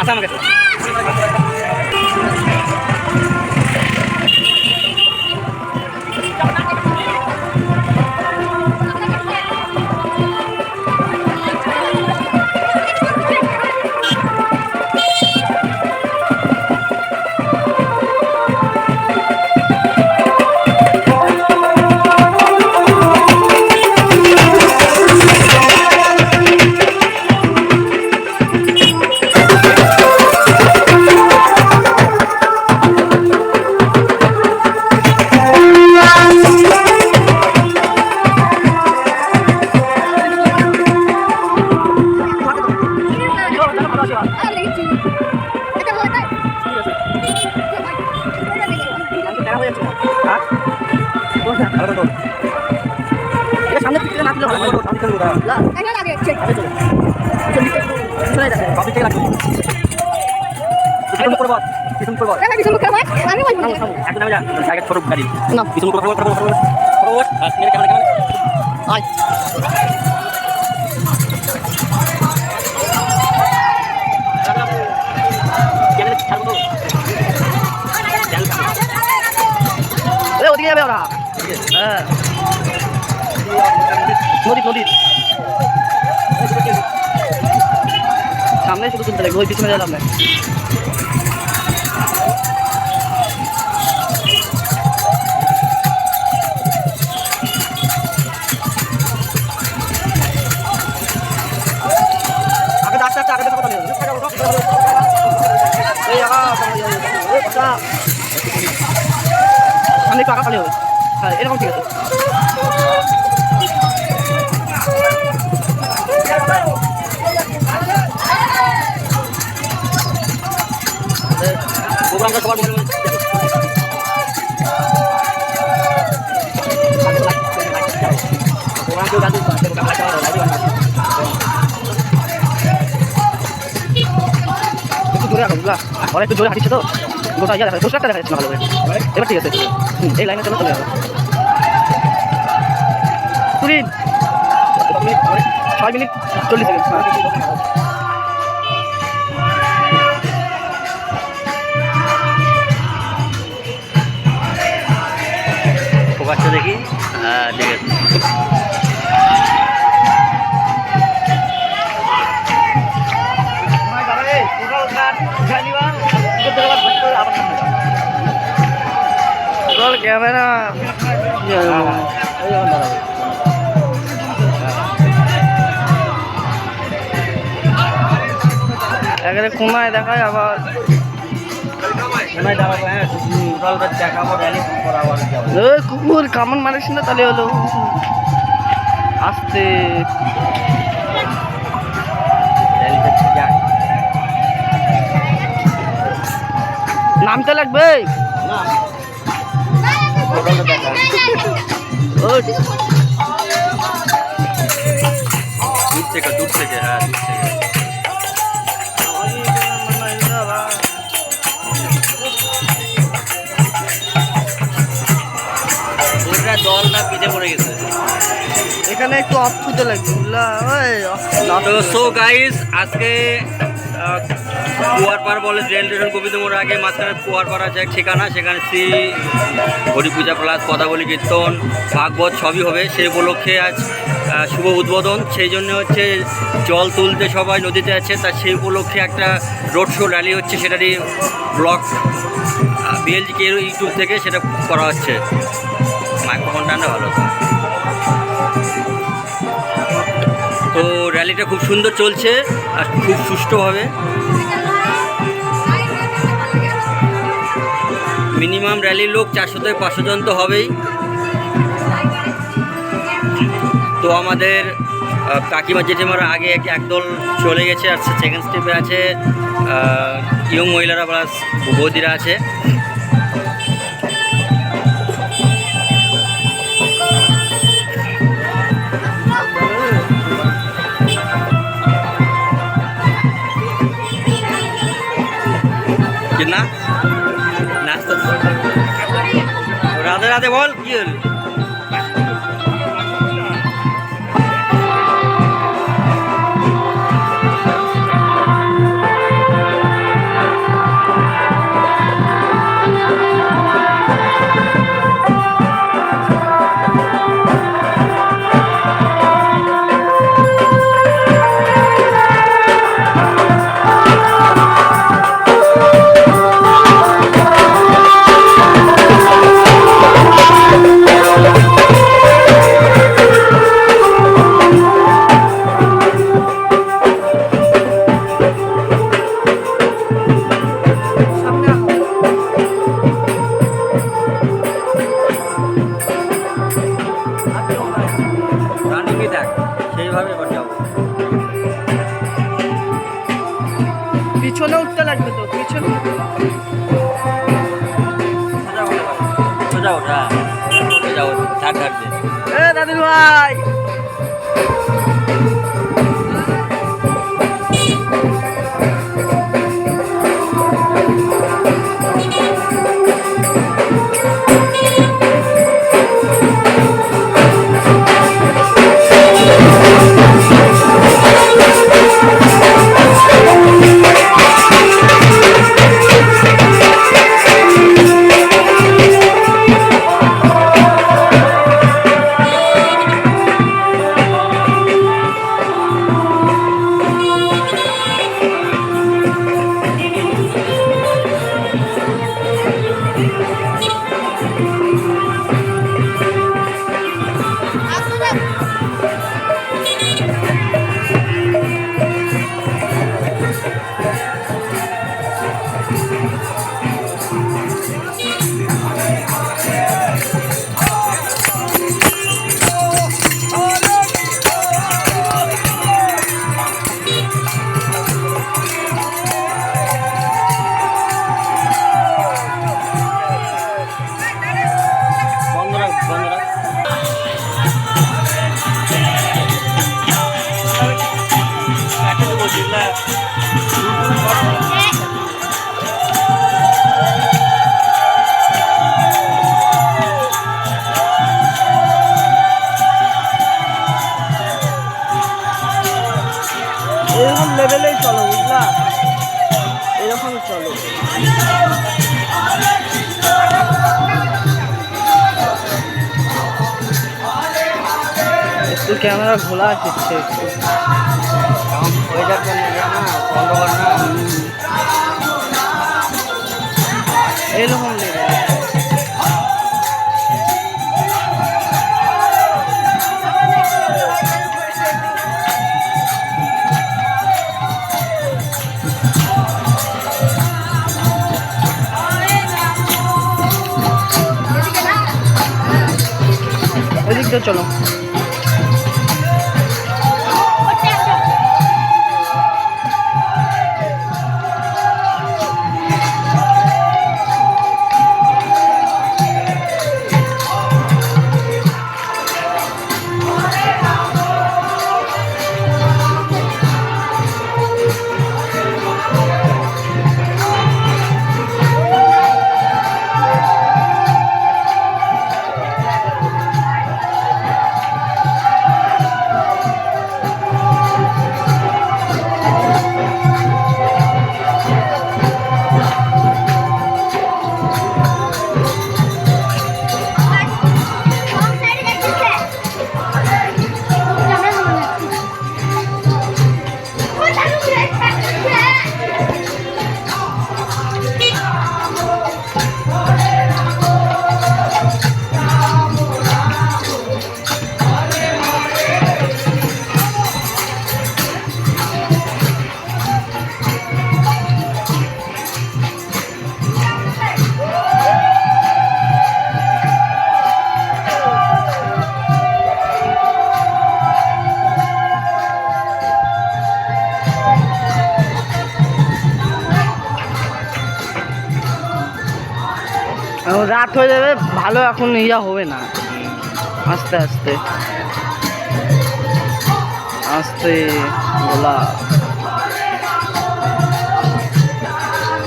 আসাম গেছে করব করব আর মেরে ক্যামেরা ক্যামেরা আয় ওদিকে যাবে ওরা। হ্যাঁ। নদী নদী। সামনে শুধু তুলতে লাগবে ওই পিছনে গেলাম না আস্তে আগে হ্যাঁ এরকম ঠিক আছে। প্রোগ্রামটা সবার মনে একটু জোরে তো? গোটা ইয়া দেখা পোস্টারটা দেখা যাচ্ছে না ভালো করে এবার ঠিক আছে। এই লাইনে চলে চলে যাবে। তুরিন ছয় মিনিট চল্লিশ সেকেন্ড। হ্যাঁ ফোকাসটা দেখি। হ্যাঁ ঠিক আছে। রোল ক্যামেরা এখানে কোনায় দেখায় আবার। কুকুর কামন মারিস না তাহলে হলো। আস্তে। নামতে লাগবে। না দূর থেকে দূর থেকে হ্যাঁ দূর থেকে পড়ে গেছে এখানে একটু অফ খুঁজে ওই সো গাইস আজকে কুয়ারপাড় বলে রেল স্টেশন গোবিন্দ মোড় আগে মাঝখানে কুয়ারপাড় এক ঠিকানা, সেখানে শ্রী হরিপূজা প্লাস কথা কীর্তন, ভাগবত সবই হবে। সেই উপলক্ষে আজ শুভ উদ্বোধন। সেই জন্য হচ্ছে জল তুলতে সবাই নদীতে আছে, তা সেই উপলক্ষে একটা রোড শো র্যালি হচ্ছে, সেটারই ব্লগ বিএলজি কে ইউটিউব থেকে সেটা করা হচ্ছে। মাইক্রোফোনটা ভালো? তো র্যালিটা খুব সুন্দর চলছে আর খুব সুষ্ঠুভাবে। মিনিমাম র্যালির লোক চারশো থেকে পাঁচশো জন তো হবেই। তো আমাদের কাকিমা জেঠিমারা আগে এক একদল চলে গেছে, আর সেকেন্ড স্টেপে আছে ইয়ং মহিলারা প্লাস বৌদিরা আছে। না? নাস্তা রাধে রাধে বল কি হল? পিছনে উঠতে লাগবে তো পিছনে সোজা ওঠা সোজা ওঠা ধার ধার দিয়ে। এ দাদুল ভাই! ক্যামেরা ঘোলা কারণ ওয়েদার জন্য না বন্ধ কর এরকম লেভেল ওইদিক দিয়ে চলো। এখন রাত হয়ে যাবে ভালো এখন ইয়া হবে না। আস্তে আস্তে। আস্তে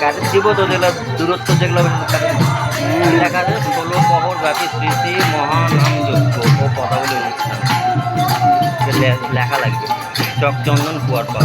কাটে দিব তো যেগুলো দূরত্ব যেগুলো হুম। দেখা যায় ষোলো পহর ব্যাপী স্মৃতি মহানাম যজ্ঞ ও পদাবলী অনুষ্ঠান লেখা লাগবে। চকচন্দন কুয়ার পর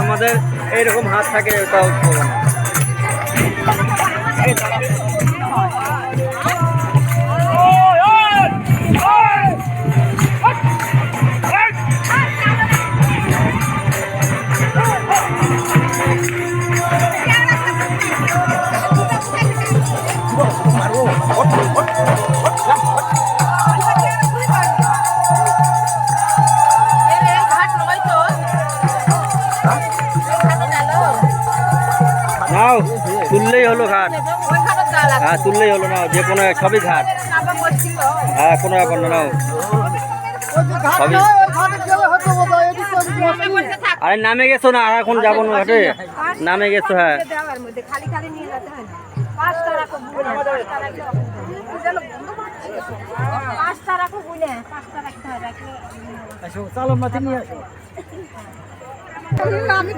আমাদের এইরকম হাত থাকে এটাও না। নাও তুললেই হলো ঘাট। হ্যাঁ তুললেই হলো নাও যে কোনো এক- সবই ঘাট। হ্যাঁ কোনো ব্যাপার না নাও। সবই। আরে নামে গেছো না আর এখন যাব না ঘাটে? নামে গেছো হ্যাঁ। দেওয়ার মধ্যে খালি খালি নিয়ে যেতে আমি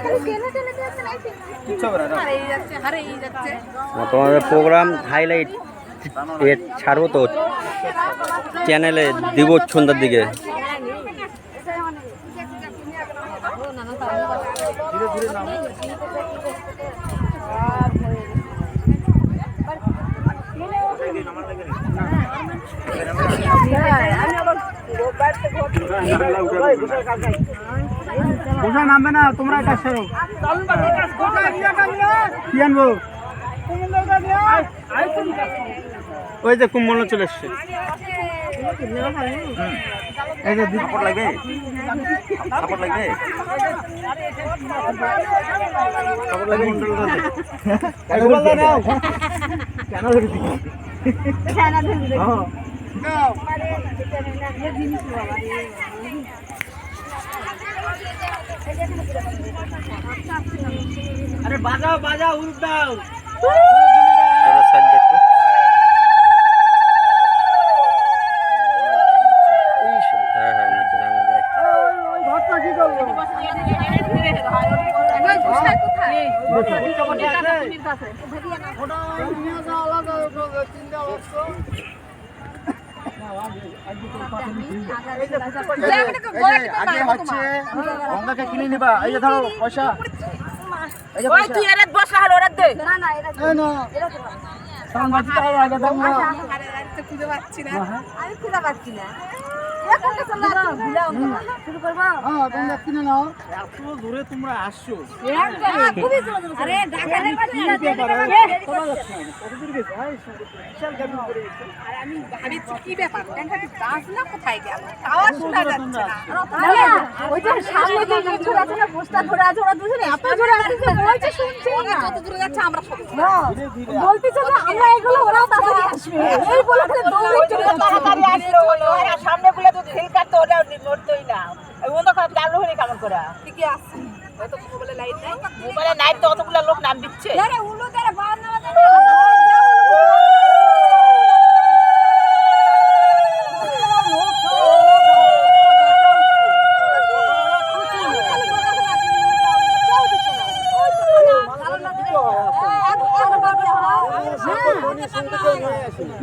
তোমাদের প্রোগ্রাম হাইলাইট এ ছাড়বো তো চ্যানেলে দিব সন্ধ্যার দিকে। কোথায় নামবে না? তোমরা এটা সেরো কি আনব? ওই যে কুম্ভল চলে এসছে। এই যে সাপোর্ট লাগবে? সাপোর্ট লাগবে? সাপোর্ট লাগবে কেন আরে বাজাও বাজাও উড় দাও হ্যাঁ হ্যাঁ নিচে নামে যায় ঘরটা কি করব আগে হচ্ছে গঙ্গাকে কিনে নিবা এই যে ধরো পয়সা। ওই তুই এরাত বসা হলো ওরাত দে। না না এরা এই না সাংবাদিক আগে দাও না খুঁজে পাচ্ছি না। আমি খুঁজে পাচ্ছি না। এখন তো চলে আসছে ভিলা শুরু করব হ্যাঁ তোমরা কিনে নাও এত দূরে তোমরা আসছো আরে ঢাকার পাশে আর আমি ভাবিছি কি ব্যাপার ট্যাঙ্কাটি না কোথায় গেল আওয়াজ শোনা যাচ্ছে না ওই সামনে যে লোকজন আছে না বস্তা ধরে আছে ওরা দুজনে এত জোরে আছে যে বলছে শুনছি না কত দূরে যাচ্ছে আমরা বলতেছে যে আমরা এগুলো ওরাও তাড়াতাড়ি আসবে। এই বলে খালি দৌড়ে চলে যাচ্ছে। তাড়াতাড়ি আসলো হলো। আর সামনে গুলো তো ঢিল কাটতো ওটা নড়তোই না। ওই অন্ধকার চালু হলে কেমন করে? ঠিকই আছে। হয়তো মোবাইলে লাইট নাই। মোবাইলে লাইট তো অতগুলো লোক নাম দিচ্ছে আরে উলো করে বাদ না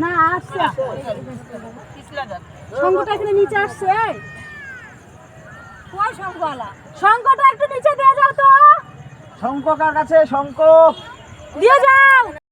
না আসছে শঙ্কটা এখানে নিচে আসছে কোন শঙ্কওয়ালা শঙ্কটা একটু নিচে